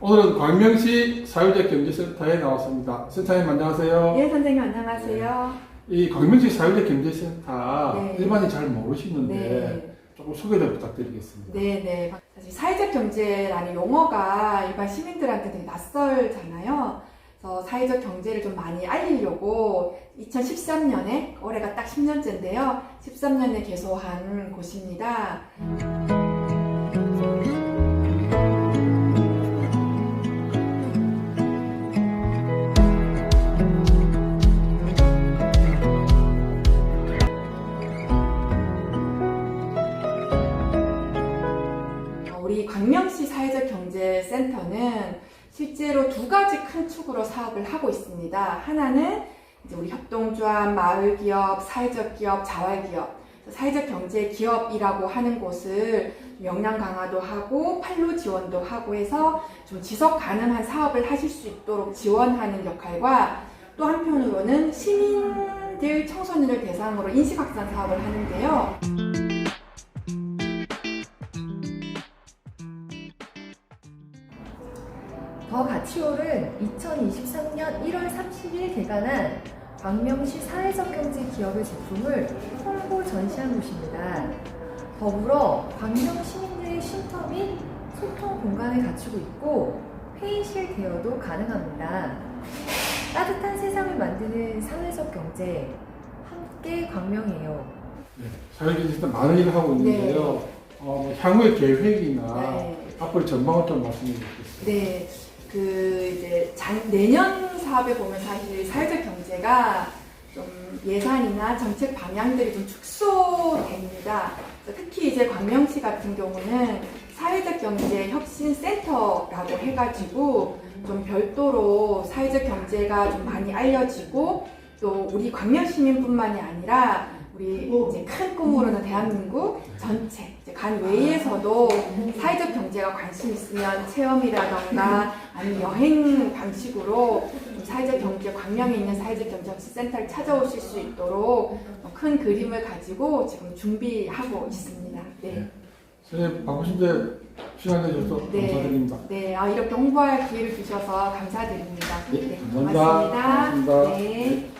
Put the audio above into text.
오늘은 광명시 사회적 경제센터에 나왔습니다. 센터님 안녕하세요. 예, 선생님 안녕하세요. 이 광명시 사회적 경제센터 네. 일반인 잘 모르시는데 네. 조금 소개 좀 부탁드리겠습니다. 네, 네. 사실 사회적 경제라는 용어가 일반 시민들한테 되게 낯설잖아요. 그래서 사회적 경제를 좀 많이 알리려고 2013년에 올해가 딱 10년째인데요. 13년에 개소한 곳입니다. 우리 광명시 사회적 경제센터는 실제로 두 가지 큰 축으로 사업을 하고 있습니다. 하나는 이제 우리 협동조합, 마을기업, 사회적 기업, 자활기업, 사회적 경제 기업이라고 하는 곳을 역량 강화도 하고 판로 지원도 하고 해서 좀 지속 가능한 사업을 하실 수 있도록 지원하는 역할과 또 한편으로는 시민들 청소년을 대상으로 인식 확산 사업을 하는데요. 더 가치홀은 2023년 1월 30일 개관한 광명시 사회적 경제 기업의 제품을 홍보 전시한 곳입니다. 더불어 광명 시민들의 쉼터 및 소통 공간을 갖추고 있고 회의실 대여도 가능합니다. 따뜻한 세상을 만드는 사회적 경제 함께 광명이에요. 네. 사회적 경제센터 많은 일을 하고 있는데요. 어, 뭐 향후의 계획이나 네. 앞으로 전망을 좀 말씀해 주시겠어요? 네, 그 이제 작, 내년 사업에 보면 사실 사회적 경제가 좀 예산이나 정책 방향들이 좀 축소됩니다. 특히 이제 광명시 같은 경우는 사회적 경제 혁신 센터라고 해가지고 좀 별도로 사회적 경제가 좀 많이 알려지고 또 우리 광명 시민뿐만이 아니라 우리 이제 큰 꿈으로는 대한민국 전체 이제 간 외에서도 사회적 경제가 관심 있으면 체험이라던가 아니면 여행 방식으로 좀 사회적 경제 광명에 있는 사회적 경제 혁신 센터를 찾아오실 수 있도록 큰 그림을 가지고 지금 준비하고 있습니다. 네. 선생님 바쁘신데 시간 내주셔서 네. 감사드립니다. 네, 아, 이렇게 홍보할 기회를 주셔서 감사드립니다. 네, 네, 감사합니다. 고맙습니다. 고맙습니다. 네.